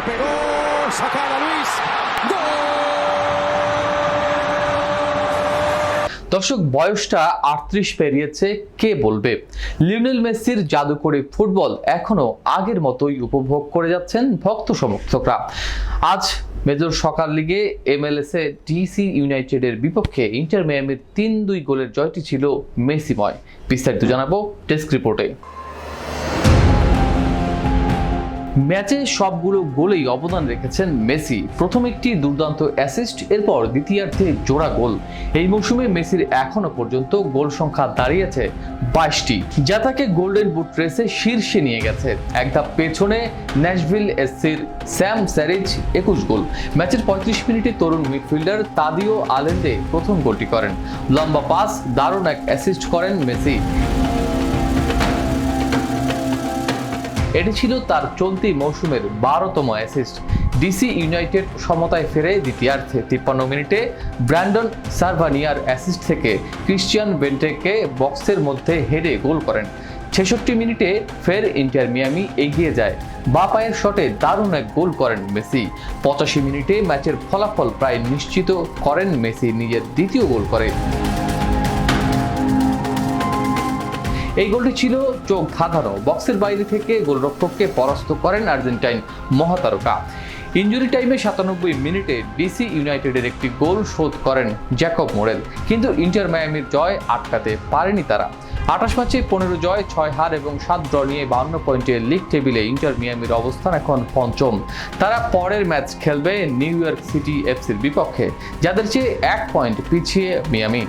le pegó, sacada Luis. ¡Gol! দর্শক বয়সটা আটত্রিশ পেরিয়েছে কে বলবে লিওনেল মেসির জাদুকরী ফুটবল এখনও আগের মতোই উপভোগ করে যাচ্ছেন ভক্ত সমর্থকরা আজ মেজর সকাল লিগে এমএলএস এ ডিসি ইউনাইটেডের বিপক্ষে ইন্টার মিয়ামির তিন দুই গোলের জয়টি ছিল মেসিময় বিস্তারিত জানাব ডেস্ক রিপোর্টে ম্যাচে সবগুলো গোলেই অবদান রেখেছেন মেসি। প্রথম একটি দুর্দান্ত অ্যাসিস্ট এরপর দ্বিতীয়ার্ধে জোড়া গোল। এই মৌসুমে মেসির এখনও পর্যন্ত গোল সংখ্যা দাঁড়িয়েছে বাইশটি। যা তাকে গোল্ডেন বুট রেসে শীর্ষে নিয়ে গেছে। এক ধাপ পেছনে ন্যাশভিল এসসির স্যাম স্যারিজ একুশ গোল। ম্যাচের পঁয়ত্রিশ মিনিটে তরুণ মিডফিল্ডার তাদিও আলেন্দে প্রথম গোলটি করেন। লম্বা পাস, দারুণ এক অ্যাসিস্ট করেন মেসি। এটি ছিল তার চলতি মৌসুমের বারোতম অ্যাসিস্ট ডিসি ইউনাইটেড সমতায় ফেরে দ্বিতীয়ার্ধে তিপ্পান্ন মিনিটে ব্র্যান্ডন সার্ভানিয়ার অ্যাসিস্ট থেকে ক্রিশ্চিয়ান বেন্টেকে বক্সের মধ্যে হেডে গোল করেন। ছেষট্টি মিনিটে ফের ইন্টার মিয়ামি এগিয়ে যায়। বা পায়ের শটে দারুণ এক গোল করেন মেসি। পঁচাশি মিনিটে ম্যাচের ফলাফল প্রায় নিশ্চিত করেন মেসি নিজের দ্বিতীয় গোল করে। এই গোলটি ছিল চোখ ধাঁধানো। বক্সের বাইরে থেকে গোলরক্ষককে পরাস্ত করেন আর্জেন্টাইন মহাতারকা। ইঞ্জুরি টাইমে সাতানব্বই মিনিটে ডিসি ইউনাইটেডের একটি গোল শোধ করেন জ্যাকব মোরেল। কিন্তু ইন্টার মায়ামির জয় আটকাতে পারেনি তারা। আঠাশ ম্যাচে পনেরো জয়, ছয় হার এবং সাত ড্র নিয়ে বান্ন পয়েন্টে লিগ টেবিলে ইন্টার মিয়ামির অবস্থান এখন পঞ্চম। তারা পরের ম্যাচ খেলবে নিউ ইয়র্ক সিটি এফসির বিপক্ষে, যাদের চেয়ে এক পয়েন্ট পিছিয়ে মিয়ামি।